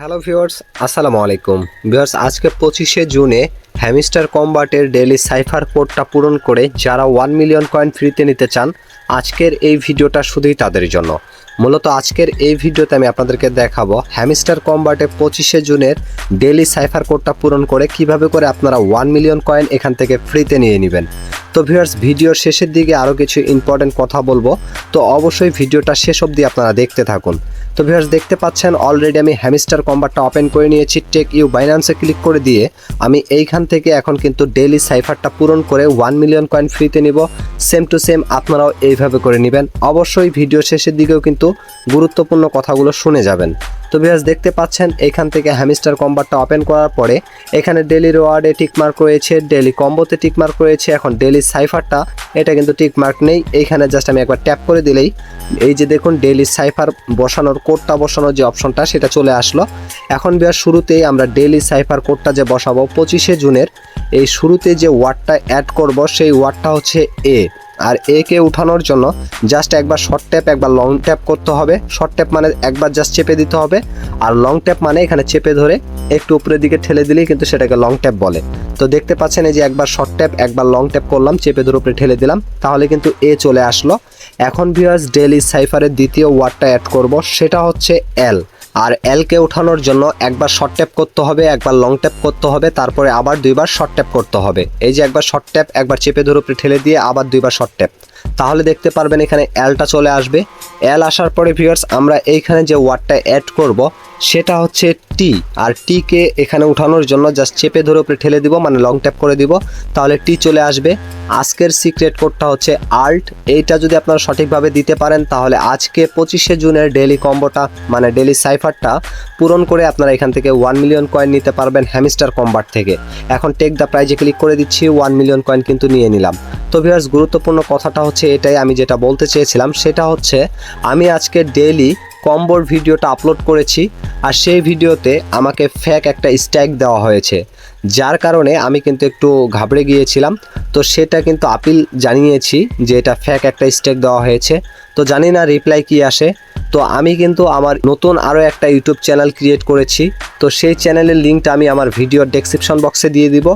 Hello viewers আসসালামু আলাইকুম। Viewers আজকে পঁচিশে জুনে হ্যামিস্টার কম্বাটের ডেলি সাইফার কোডটা পূরণ করে যারা ওয়ান মিলিয়ন কয়েন ফ্রিতে নিতে চান, আজকের এই ভিডিওটা শুধুই তাদের জন্য। মূলত আজকের এই ভিডিওতে আমি আপনাদেরকে দেখাবো হ্যামিস্টার কম্বাটে পঁচিশে জুনের ডেলি সাইফার কোডটা পূরণ করে কীভাবে করে আপনারা ওয়ান মিলিয়ন কয়েন এখান থেকে ফ্রিতে নিয়ে নেবেন। তো ভিউয়ার্স ভিডিওর শেষের দিকে আরও কিছু ইম্পর্টেন্ট কথা বলব। তো অবশ্যই ভিডিওটা শেষ অবধি আপনারা দেখতে থাকুন। তো ভিউয়ার্স দেখতে পাচ্ছেন অলরেডি আমি হ্যামিস্টার কম্বারটা ওপেন করে নিয়েছি। টেক ইউ বাইন্যান্সে ক্লিক করে দিয়ে আমি এইখান থেকে এখন কিন্তু ডেইলি সাইফারটা পূরণ করে ওয়ান মিলিয়ন কয়েন ফ্রিতে নিব। সেম টু সেম আপনারাও এইভাবে করে নেবেন। অবশ্যই ভিডিও শেষের দিকেও কিন্তু গুরুত্বপূর্ণ কথাগুলো শুনে যাবেন। তো ভিউয়ার্স দেখতে পাচ্ছেন, এখান থেকে হ্যামিস্টার কম্বারটা ওপেন করার পরে, এখানে ডেলি রোয়ার্ডে টিকমার্ক রয়েছে ডেলি কম্বোতে টিকমার্ক রয়েছে, এখন ডেলি সাইফারটা এটা কিন্তু টিকমার্ক নেই, এইখানে জাস্ট আমি একবার ট্যাপ করে দিলেই, এই যে দেখুন ডেলি সাইফার বসানোর কোডটা বসানোর যে অপশনটা সেটা চলে আসলো। এখন বিয়ার শুরুতেই আমরা ডেলি সাইফার কোডটা যে বসাবো, পঁচিশে জুনের, এই শুরুতে যে ওয়ার্ডটা অ্যাড করব, সেই ওয়ার্ডটা হচ্ছে এ আর এ কে উঠানোর জন্য জাস্ট একবার শর্ট ট্যাপ একবার লং ট্যাপ করতে হবে। শর্ট ট্যাপ মানে একবার জাস্ট চেপে দিতে হবে। আর লং ট্যাপ মানে এখানে চেপে ধরে একটু উপরের দিকে ঠেলে দিলেই কিন্তু সেটাকে লং ট্যাপ বলে। তো দেখতে পাচ্ছেন এই যে একবার শর্ট ট্যাপ একবার লং ট্যাপ করলাম, চেপে ধরে উপরে ঠেলে দিলাম, তাহলে কিন্তু এ চলে আসলো। এখন ভিউয়ার্স ডেলি সাইফারের দ্বিতীয় ওয়ার্ডটা অ্যাড করব, সেটা হচ্ছে এল আর এলকে ওঠানোর জন্য একবার শর্ট ট্যাপ করতে হবে, একবার লং ট্যাপ করতে হবে, তারপরে আবার দুইবার শর্ট ট্যাপ করতে হবে। এই যে একবার শর্ট ট্যাপ একবার চেপে ধরে উপরে ঠেলে দিয়ে আবার দুইবার শর্ট ট্যাপ তাহলে দেখতে পারবেন এখানে এলটা চলে আসবে। এল আসার পরে ভিউয়ার্স আমরা এইখানে যে ওয়ার্ডটা অ্যাড করব সেটা হচ্ছে টি আর টিকে এখানে উঠানোর জন্য জাস্ট চেপে ধরে উপরে ঠেলে দিব মানে লং ট্যাপ করে দিব, তাহলে টি চলে আসবে। আজকের সিক্রেট কোডটা হচ্ছে আল্ট এইটা যদি আপনারা সঠিকভাবে দিতে পারেন, তাহলে আজকে পঁচিশে জুনের ডেলি কম্বোটা মানে ডেলি সাইফারটা পূরণ করে আপনারা এখান থেকে ওয়ান মিলিয়ন কয়েন নিতে পারবেন হ্যামিস্টার কম্বার থেকে। এখন টেক দ্য প্রাইজে ক্লিক করে দিচ্ছি ওয়ান মিলিয়ন কয়েন কিন্তু নিয়ে নিলাম। তো ভিউয়ার্স গুরুত্বপূর্ণ কথাটা হচ্ছে এটাই, আমি যেটা বলতে চেয়েছিলাম, সেটা হচ্ছে আমি আজকে ডেইলি কম্বোর ভিডিওটা আপলোড করেছি। আর সেই ভিডিওতে আমাকে ফ্যাক একটা স্ট্যাক দেওয়া হয়েছে, যার কারণে আমি কিন্তু একটু ঘাবড়ে গিয়েছিলাম। তো সেটা কিন্তু আপিল জানিয়েছি যে এটা ফ্যাক একটা স্ট্যাক দেওয়া হয়েছে। তো জানি না রিপ্লাই কি আসে। তো আমি কিন্তু আমার নতুন আরও একটা ইউটিউব চ্যানেল ক্রিয়েট করেছি। তো সেই চ্যানেলের লিঙ্কটা আমি আমার ভিডিওর ডেসক্রিপশন বক্সে দিয়ে দিব।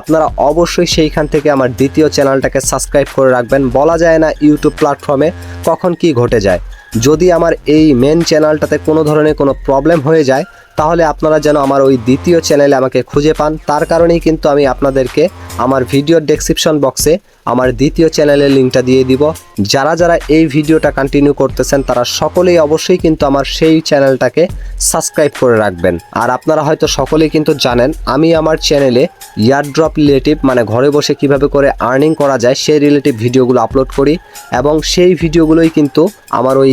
আপনারা অবশ্যই সেইখান থেকে আমার দ্বিতীয় চ্যানেলটাকে সাবস্ক্রাইব করে রাখবেন। বলা যায় না ইউটিউব প্ল্যাটফর্মে কখন কি ঘটে যায়। যদি আমার এই মেন চ্যানেলটাতে কোনো ধরনের কোনো প্রবলেম হয়ে যায় তাহলে আপনারা যেন আমার ওই দ্বিতীয় চ্যানেলে আমাকে খুঁজে পান। তার কারণেই কিন্তু আমি আপনাদেরকে আমার ভিডিওর ডেসক্রিপশন বক্সে আমার দ্বিতীয় চ্যানেলের লিঙ্কটা দিয়ে দিব। যারা যারা এই ভিডিওটা কন্টিনিউ করতেছেন, তারা সকলেই অবশ্যই কিন্তু আমার সেই চ্যানেলটাকে সাবস্ক্রাইব করে রাখবেন। আর আপনারা হয়তো সকলেই কিন্তু জানেন, আমি আমার চ্যানেলে ইয়ারড্রপ রিলেটিভ মানে ঘরে বসে কীভাবে করে আর্নিং করা যায়, সেই রিলেটিভ ভিডিওগুলো আপলোড করি এবং সেই ভিডিওগুলোই কিন্তু আমার ওই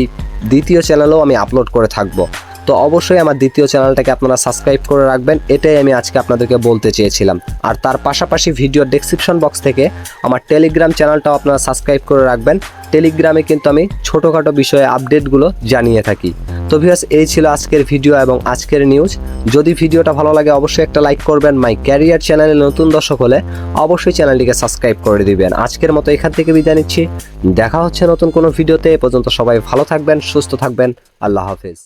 দ্বিতীয় চ্যানেলেও আমি আপলোড করে থাকব। তো অবশ্যই আমার দ্বিতীয় চ্যানেলটাকে আপনারা সাবস্ক্রাইব করে রাখবেন, এটাই আমি আজকে আপনাদেরকে বলতে চেয়েছিলাম। আর তার পাশাপাশি ভিডিওর ডেসক্রিপশন বক্স থেকে আমার টেলিগ্রাম চ্যানেলটাও আপনারা সাবস্ক্রাইব করে রাখবেন। টেলিগ্রামে কিন্তু আমি ছোটোখাটো বিষয়ে আপডেটগুলো জানিয়ে থাকি। তো ভিউয়ার্স এই ছিল আজকের ভিডিও এবং আজকের নিউজ যদি ভিডিওটা ভালো লাগে, অবশ্যই একটা লাইক করবেন। মাই ক্যারিয়ার চ্যানেলে নতুন দর্শক হলে অবশ্যই চ্যানেলটিকে সাবস্ক্রাইব করে দিবেন। আজকের মতো এখান থেকে বিদায় নিচ্ছি। দেখা হচ্ছে নতুন কোনো ভিডিওতে এ পর্যন্ত সবাই ভালো থাকবেন, সুস্থ থাকবেন। আল্লাহ হাফিজ।